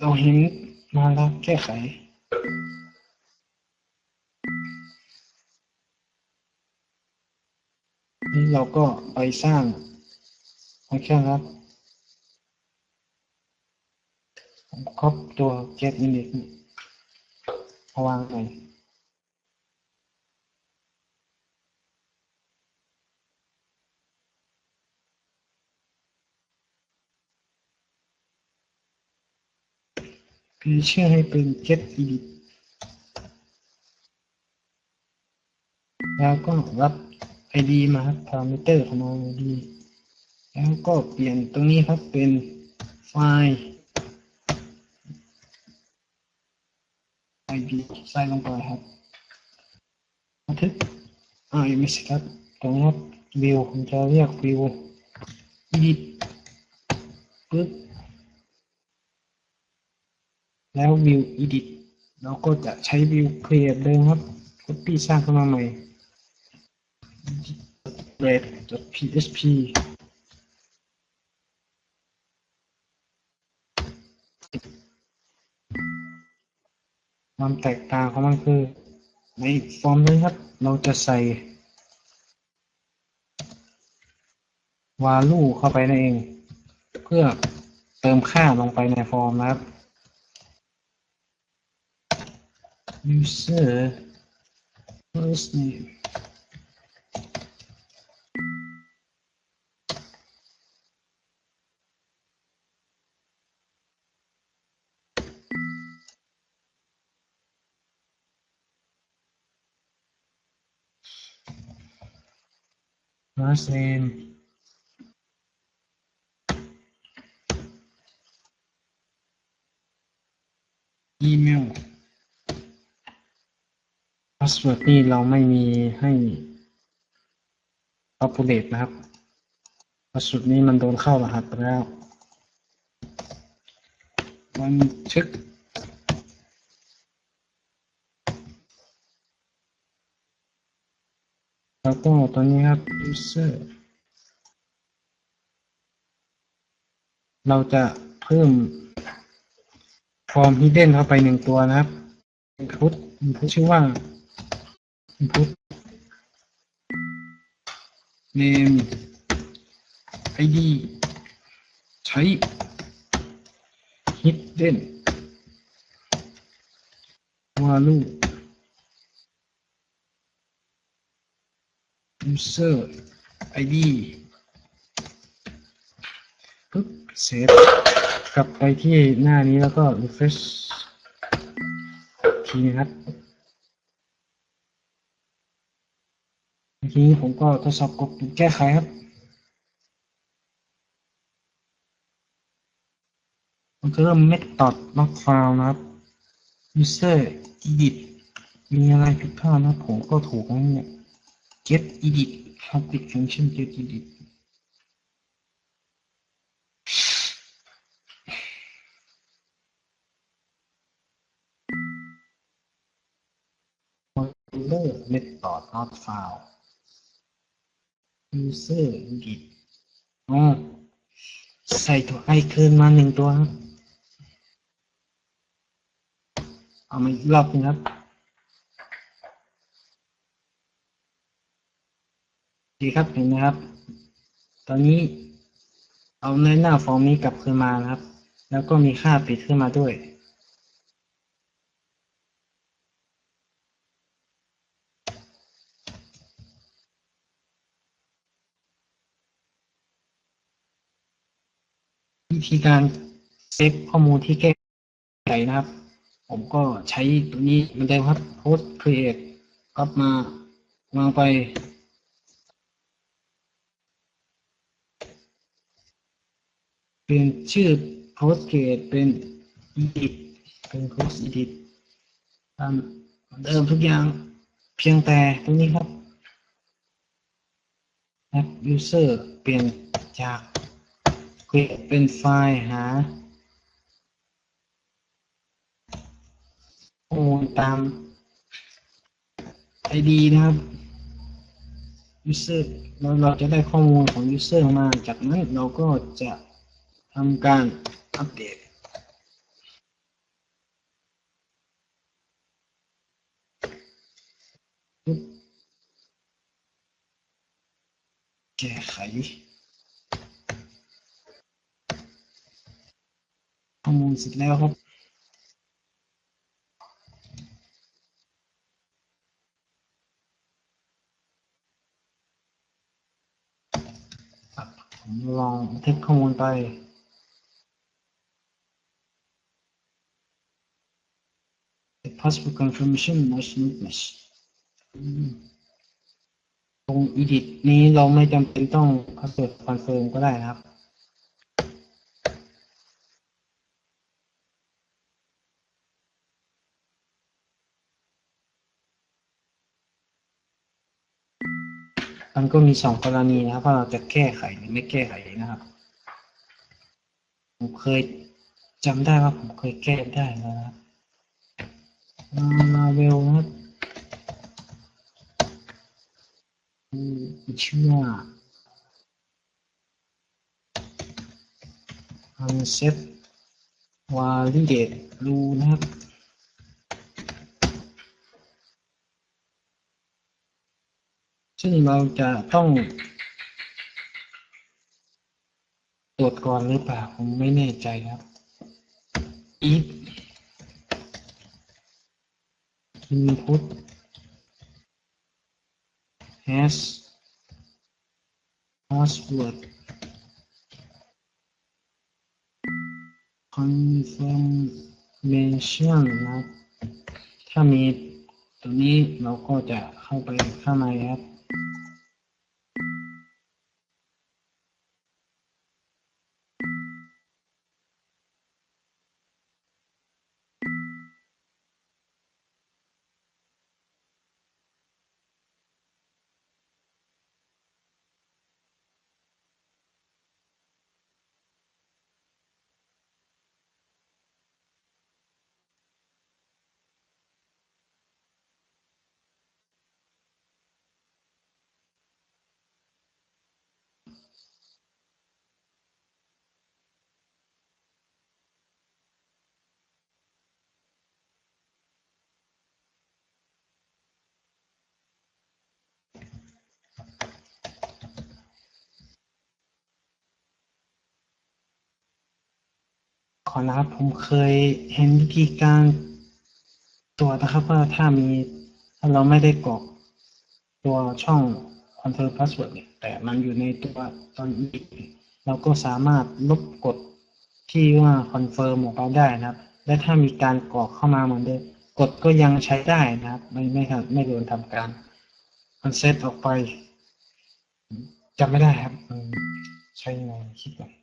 เราเห็นมาแล้วแก้ไข นี่เราก็ไปสร้างโอเคครับผมครอบตัว get index นี่เอาวางไห นคือชื่อให้เป็น get edit แล้วก็รับ id มาครับ parameter ของเรา id แล้วก็เปลี่ยนตรงนี้ครับเป็นไฟล์ id ใส่ลงไปครับบันทึกอ่ายังไม่ใช่ครับตรงนี้ครับ view ผมจะเรียก view edit ปึ๊บ แล้ว view edit เราก็จะใช้ view create เดิมครับ copy สร้างขึ้นมาใหม่ red.php ความแตกต่างของมันคือ ในฟอร์มนี้ครับ เราจะใส่ value เข้าไปนั่นเอง เพื่อเติมค่าลงไปในฟอร์มนะครับ user first name? Last name สเวิร์ดนี่เราไม่มีให้อัปเดตนะครับพาสเวิร์ดนี้มันโดนเข้ารหัสไปแล้ว มันชึกแล้วก็ตัวนี้ครับ user เราจะเพิ่มฟอร์ม hidden เข้าไปหนึ่งตัวนะครับ input ชื่อว่า name id ใช้ hidden value user id ปึ๊บเซฟกลับไปที่หน้านี้แล้วก็ refresh ทีนะครับ ทีนี้ผมก็ทดสอบกดปุ่มแก้ไขครับ มันก็เริ่มเมธอดล็อกไฟล์นะครับ user edit มีอะไรผิดพลาดนะผมก็ถูกนะเนี่ย get edit ครับติด function get edit เลอร์เมธอด not found user edit อ๋อใส่ตัวไอคืนมาหนึ่งตัวครับเอามาอีกรอบนึงครับ ดีครับเห็นไหมครับ ตอนนี้เอาในหน้าฟอร์มนี้กลับคืนมานะครับ แล้วก็มีค่าปิดขึ้นมาด้วย วิธีการเซฟข้อมูลที่แก้ไขนะครับ ผมก็ใช้ตัวนี้มือนเดิมครับ post create กลับมาวางไป เปลี่ยนชื่อ post create เป็น edit เป็น post edit ตามเหมือนเดิมทุกอย่างเพียงแต่ตรงนี้ครับ app user เปลี่ยนจาก เปลี่เป็นไฟล์หาข้อมูลตามไอดีนะครับยูเซอร์เราเราจะได้ข้อมูลของยูเซอร์มา จากนั้นเราก็จะทำการอัปเดตแก้ไข เสร็จแล้วครับผมลองเทคข้อมูลไป password confirmation must not match ตรง edit นี้เราไม่จำเป็นต้อง password confirm ก็ได้นะครับ มันก็มีสองกรณีนะครับว่าเราจะแก้ไขหรือไม่แก้ไขนะครับ ผมเคยจำได้ว่าผมเคยแก้ได้แล้วนะครับมาเวลนะครับอืมชื่อว่า unset validate rule นะครับ ซึ่งเราจะต้องตรวจก่อนหรือเปล่าผมไม่แน่ใจครับ if input has password confirmation นะถ้ามีตัวนี้เราก็จะเข้าไปข้างในครับ ขอนะครับผมเคยเห็นวิธีการตรวจนะครับว่าถ้ามีถ้าเราไม่ได้กรอกตัวช่อง confirm password เนี่ยแต่มันอยู่ในตัวตอนอีกเราก็สามารถลบกดที่ว่า confirm ออกไปได้นะครับ และถ้ามีการกรอกเข้ามาเหมือนเดิมกดก็ยังใช้ได้นะครับ ไม่ไม่ครับไม่โดนทำการมันเซ็ตออกไปจำไม่ได้ครับใช้ยังไงคิดก่อน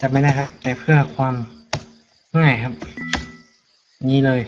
จำไม่ได้ครับ แต่เพื่อความง่ายครับ นี่เลย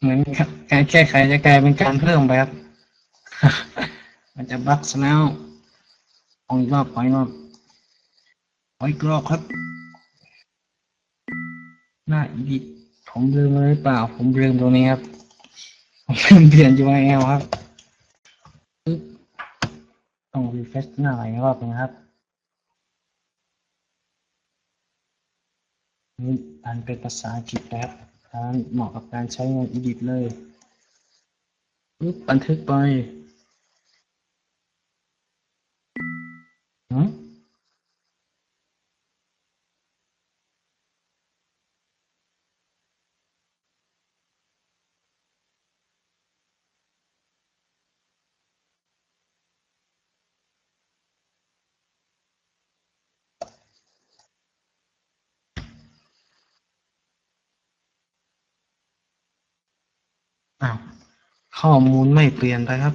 เหมือนกับ การแก้ไขจะกลายเป็นการเพิ่มไปครับ มันจะบักซะแล้วเอาอีกรอบขออีกรอบขออีกรอบครับหน้าอีดิผมลืมเลยหรือเปล่า ผมลืมตรงนี้ครับ ผมลืมเปลี่ยน URL ครับปึ๊บต้องรีเฟรชหน้าอีกรอบนึงครับนี่อันเป็นภาษาอังกฤษนะ ครับอันเหมาะกับการใช้งานอีดิตเลยปึ๊บบันทึกไปหืม อ้าวข้อมูลไม่เปลี่ยนไปครับ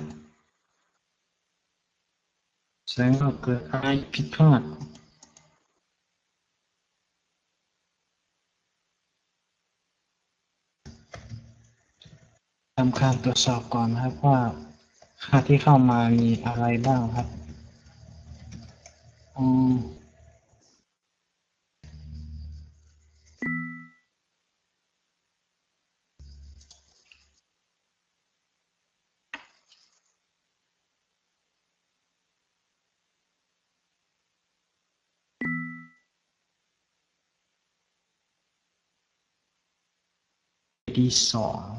แสดงว่าเกิดอะไรผิดพลาดทำการตรวจสอบก่อนนะครับว่าค่าที่เข้ามามีอะไรบ้างครับ อืม 82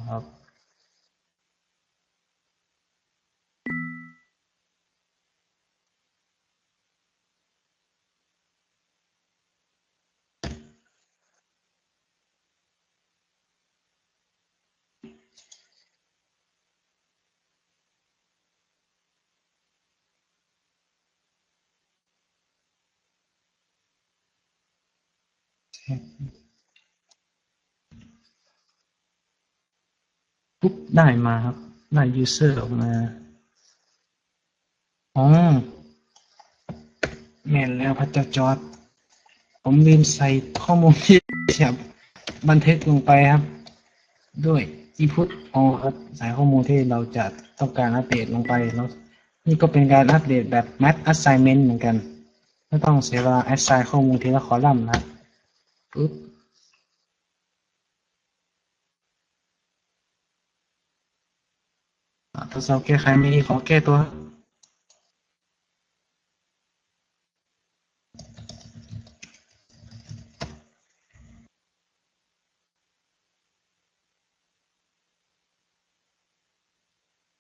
ได้มาครับ ได้ user ออกมา อ๋อ แม่นแล้วพระเจ้าจอด ผมลืมใส่ข้อมูลที่แบบบันทึกลงไปครับ ด้วย input อ๋อครับใส่ข้อมูลที่เราจะต้องการอัปเดตลงไปแล้วนี่ก็เป็นการอัปเดตแบบ math assignment เหมือนกัน ไม่ต้องเสียเวลา assign ข้อมูลทีละคอลัมน์นะครับปุ๊บ อะ ทดสอบแก้ไขไม่ดีขอแก้ตัว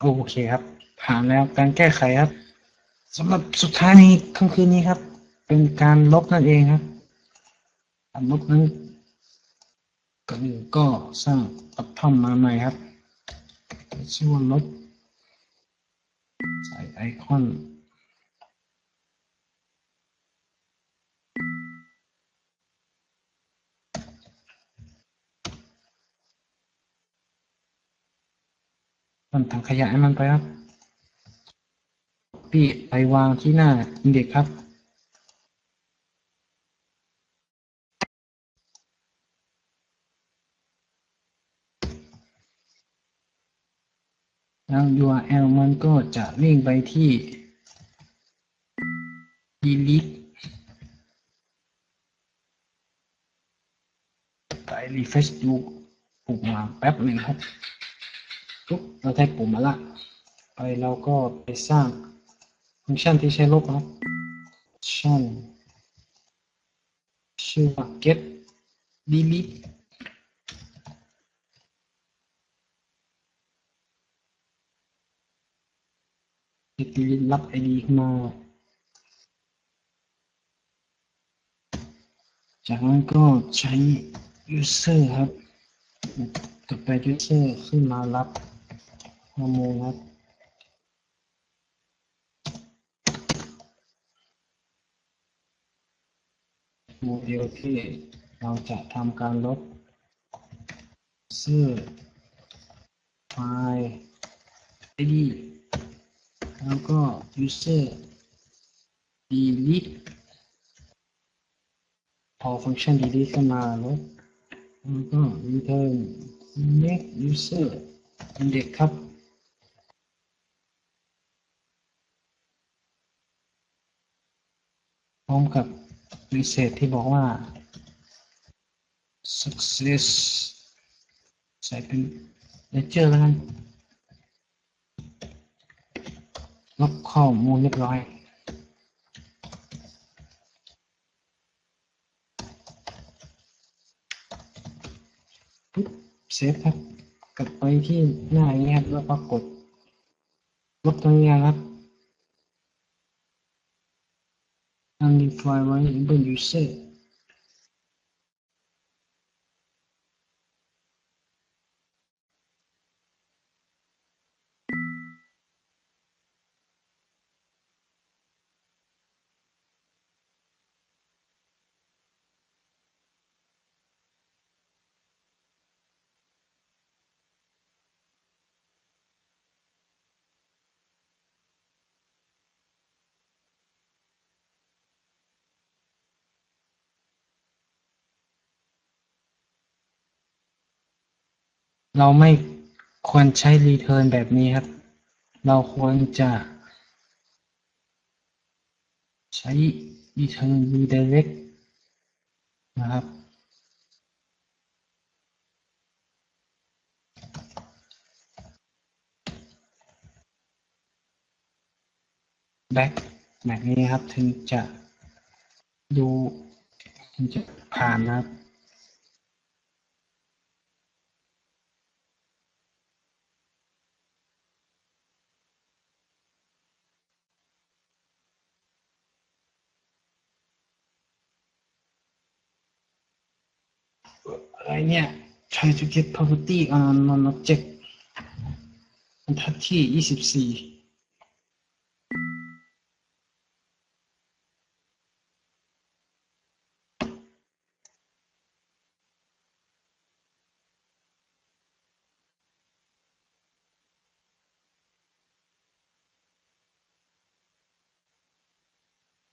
โอเคครับ ผ่านแล้วการแก้ไขครับสำหรับสุดท้ายนี้ค่ำคืนนี้ครับ เป็นการลบนั่นเองครับการลบนั้นก็สร้างอัพทอมมาใหม่ครับชื่อว่าลบ ไอคอนมันถังขยะให้มันไปครับ พี่ไปวางที่หน้าอินเด็กครับ แล้ว URL มันก็จะวิ่งไปที่ delete ไป refresh ดูปุ่มมาแป๊บหนึ่งครับปุ๊บเราได้ปุ่มมาละ ไปเราก็ไปสร้างฟังก์ชันที่ใช้ลบครับฟังก์ชันชื่อว่า get delete จะตี รับไอดีขึ้นมา จากนั้นก็ใช้ user ครับกดไป user ขึ้นมารับข้อมูลครับโมเดลที่เราจะทำการลบชื่อไฟล์ id แล้วก็ user delete พอฟังก์ชัน delete ขึ้นมาลบแล้วก็ return make user เป็นเด็กครับพร้อมกับ reset ที่บอกว่า success ใส่เป็น ledger แล้วกัน ลบข้อมูลเรียบร้อยปุ๊บเซฟครับ กลับไปที่หน้าอย่างเงี้ครับแล้วก็กดลบตรงนี้ครับ unify ไว้ enable user เราไม่ควรใช้ return แบบนี้ครับ เราควรจะใช้ return redirect นะครับ back แบบนี้ครับ ถึงจะดูถึงจะผ่านนะครับ อะไรเนี่ย try to get property on non object บรรทัดที่ยี่สิบสี่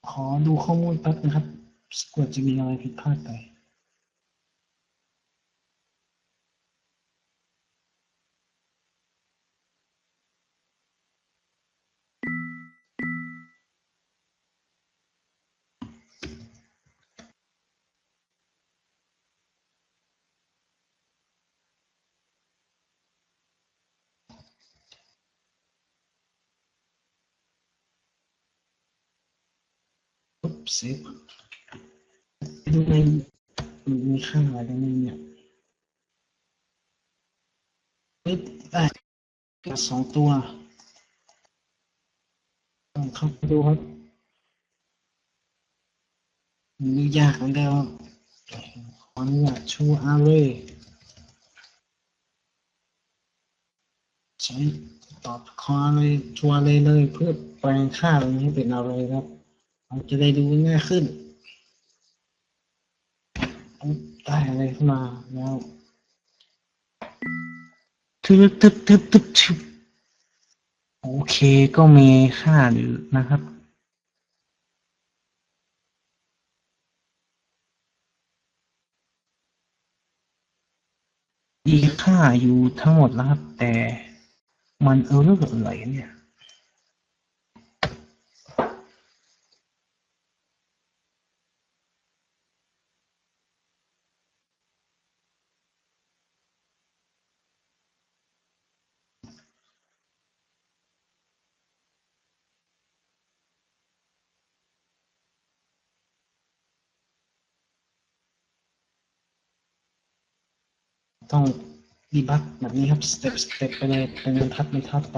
ขอดูข้อมูลแป๊บนะครับกลัวจะมีอะไรผิดพลาดไป เซฟดูในมันมีค่าอะไรบ้างเนี่ยเฮ้ยได้กับสองตัวลองเข้าไปดูครับมันดูยากเหมือนเดิมขออนุญาตชูอาร์เรย์ใช้ตอบคอเลยชัวเลยเลยเพื่อแปลงค่าตรงนี้เป็นอะไรครับันจะได้ดูง่ายขึ้นได้อะไรขึ้นมาแล้วทึบทึบทึบทึบทึบโอเคก็มีค่าอยู่นะครับมีค่าอยู่ทั้งหมดแล้วครับ แต่มันเออเรื่องอะไรเนี่ย ต้องดีบักแบบนี้ครับสเต็ปสเต็ปไปเลยเป็นบรรทัดบรรทัดไป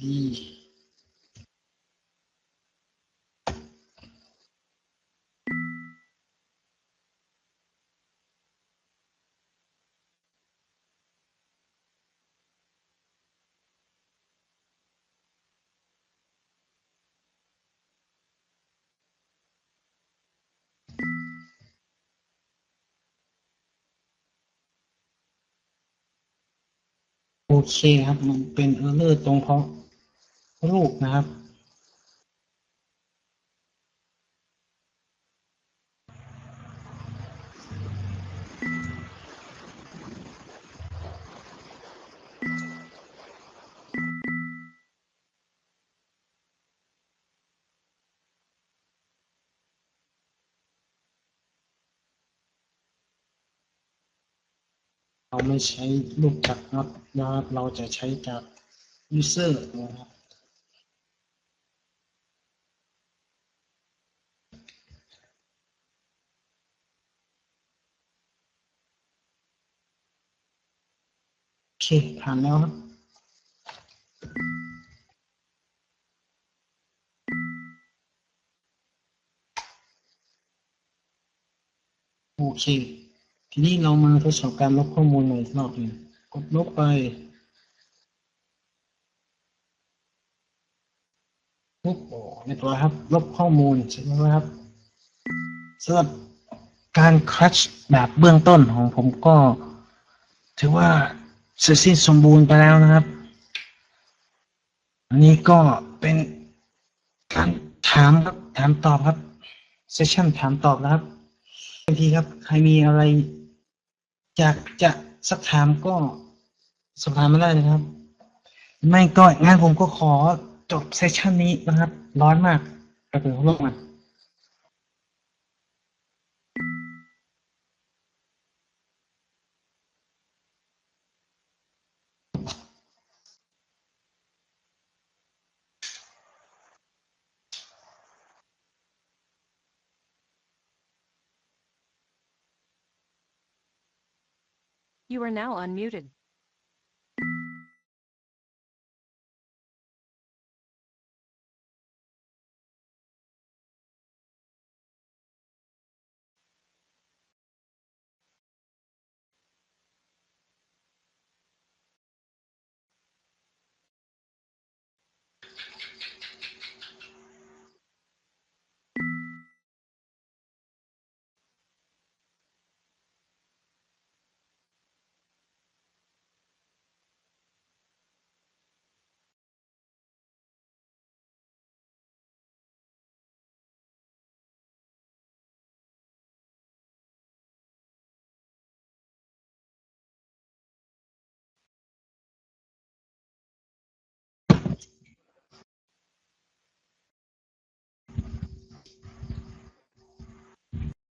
ดี เคครับ มันเป็นเออร์เลอร์ตรงเพราะรูปนะครับ ไม่ใช้รูปจากน็อตนะครับเราจะใช้จาก user นะครับโอเคผ่านแล้วครับโอเค ทีนี้เรามาทดสอบการลบข้อมูลใหน่อีกรอบหนึ่งกดลบไปปุ๊บโอ้เรียบร้อยครับ ลบข้อมูลเสร็จแล้วครับสำหรับการคลัชแบบเบื้องต้นของผมก็ ถือว่าเสร็จสิ้นสมบูรณ์ไปแล้วนะครับ อันนี้ก็เป็นการถามครับถามตอบครับเซสชั่นถามตอบนะครับบางทีครับ ใครมีอะไร อยากจะสักถามก็สอบถามมาได้นะครับ ไม่ก็งั้นผมก็ขอจบเซสชันนี้นะครับ ร้อนมากกระเปิดพัดลมมา You are now unmuted.